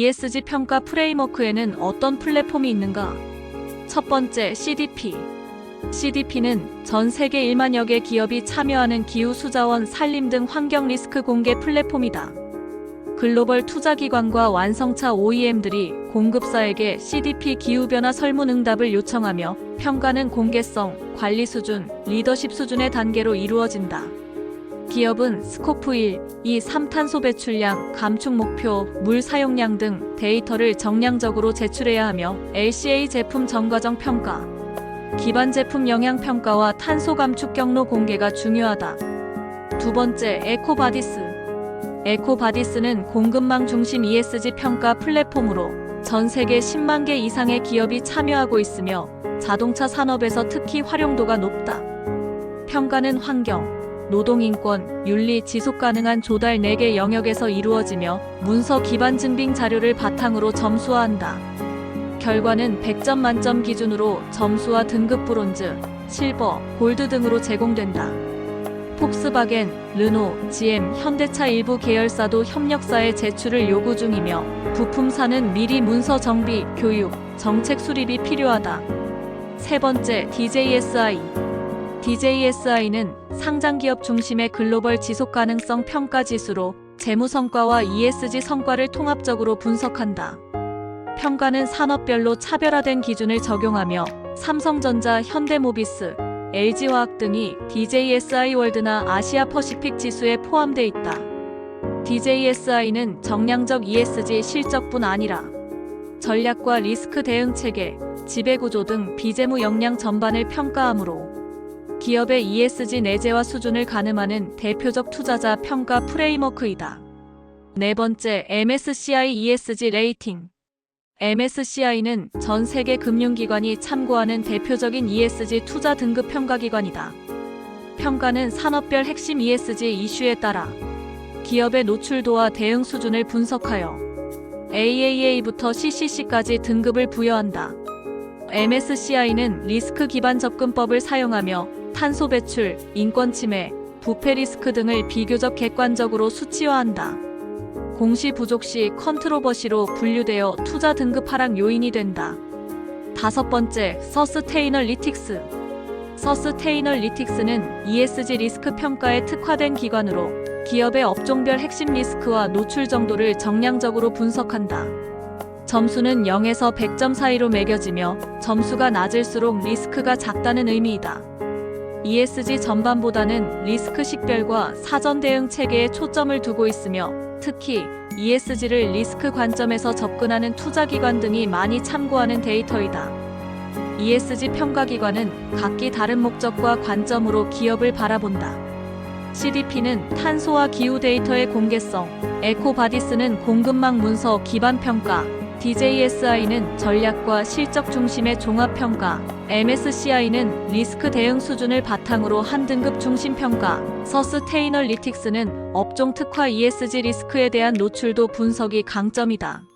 ESG 평가 프레임워크에는 어떤 플랫폼이 있는가? 첫 번째, CDP. CDP는 전 세계 1만여 개 기업이 참여하는 기후 수자원 산림 등 환경 리스크 공개 플랫폼이다. 글로벌 투자기관과 완성차 OEM들이 공급사에게 CDP 기후변화 설문응답을 요청하며 평가는 공개성, 관리 수준, 리더십 수준의 단계로 이루어진다. 기업은 스코프 1, 2, 3탄소 배출량, 감축 목표, 물 사용량 등 데이터를 정량적으로 제출해야 하며 LCA 제품 전과정 평가, 기반 제품 영향 평가와 탄소 감축 경로 공개가 중요하다. 두 번째, 에코바디스. 에코바디스는 공급망 중심 ESG 평가 플랫폼으로 전 세계 10만 개 이상의 기업이 참여하고 있으며 자동차 산업에서 특히 활용도가 높다. 평가는 환경, 노동인권, 윤리, 지속 가능한 조달 4개 영역에서 이루어지며 문서 기반 증빙 자료를 바탕으로 점수화한다. 결과는 100점 만점 기준으로 점수와 등급 브론즈, 실버, 골드 등으로 제공된다. 폭스바겐, 르노, GM, 현대차 일부 계열사도 협력사에 제출을 요구 중이며 부품사는 미리 문서 정비, 교육, 정책 수립이 필요하다. 세 번째, DJSI. DJSI는 상장기업 중심의 글로벌 지속 가능성 평가 지수로 재무 성과와 ESG 성과를 통합적으로 분석한다. 평가는 산업별로 차별화된 기준을 적용하며 삼성전자, 현대모비스, LG화학 등이 DJSI 월드나 아시아 퍼시픽 지수에 포함돼 있다. DJSI는 정량적 ESG 실적뿐 아니라 전략과 리스크 대응 체계, 지배구조 등 비재무 역량 전반을 평가하므로 기업의 ESG 내재화 수준을 가늠하는 대표적 투자자 평가 프레임워크이다. 네 번째, MSCI ESG 레이팅. MSCI는 전 세계 금융기관이 참고하는 대표적인 ESG 투자 등급 평가 기관이다. 평가는 산업별 핵심 ESG 이슈에 따라 기업의 노출도와 대응 수준을 분석하여 AAA부터 CCC까지 등급을 부여한다. MSCI는 리스크 기반 접근법을 사용하며 탄소 배출, 인권 침해, 부패 리스크 등을 비교적 객관적으로 수치화한다. 공시 부족 시 컨트로버시로 분류되어 투자 등급 하락 요인이 된다. 다섯 번째, 서스테이널리틱스. 서스테이널리틱스는 ESG 리스크 평가에 특화된 기관으로 기업의 업종별 핵심 리스크와 노출 정도를 정량적으로 분석한다. 점수는 0에서 100점 사이로 매겨지며 점수가 낮을수록 리스크가 작다는 의미이다. ESG 전반보다는 리스크 식별과 사전 대응 체계에 초점을 두고 있으며 특히 ESG를 리스크 관점에서 접근하는 투자기관 등이 많이 참고하는 데이터이다. ESG 평가기관은 각기 다른 목적과 관점으로 기업을 바라본다. CDP는 탄소와 기후 데이터의 공개성, 에코바디스는 공급망 문서 기반 평가, DJSI는 전략과 실적 중심의 종합 평가, MSCI는 리스크 대응 수준을 바탕으로 한 등급 중심 평가, 서스테이널리틱스는 업종 특화 ESG 리스크에 대한 노출도 분석이 강점이다.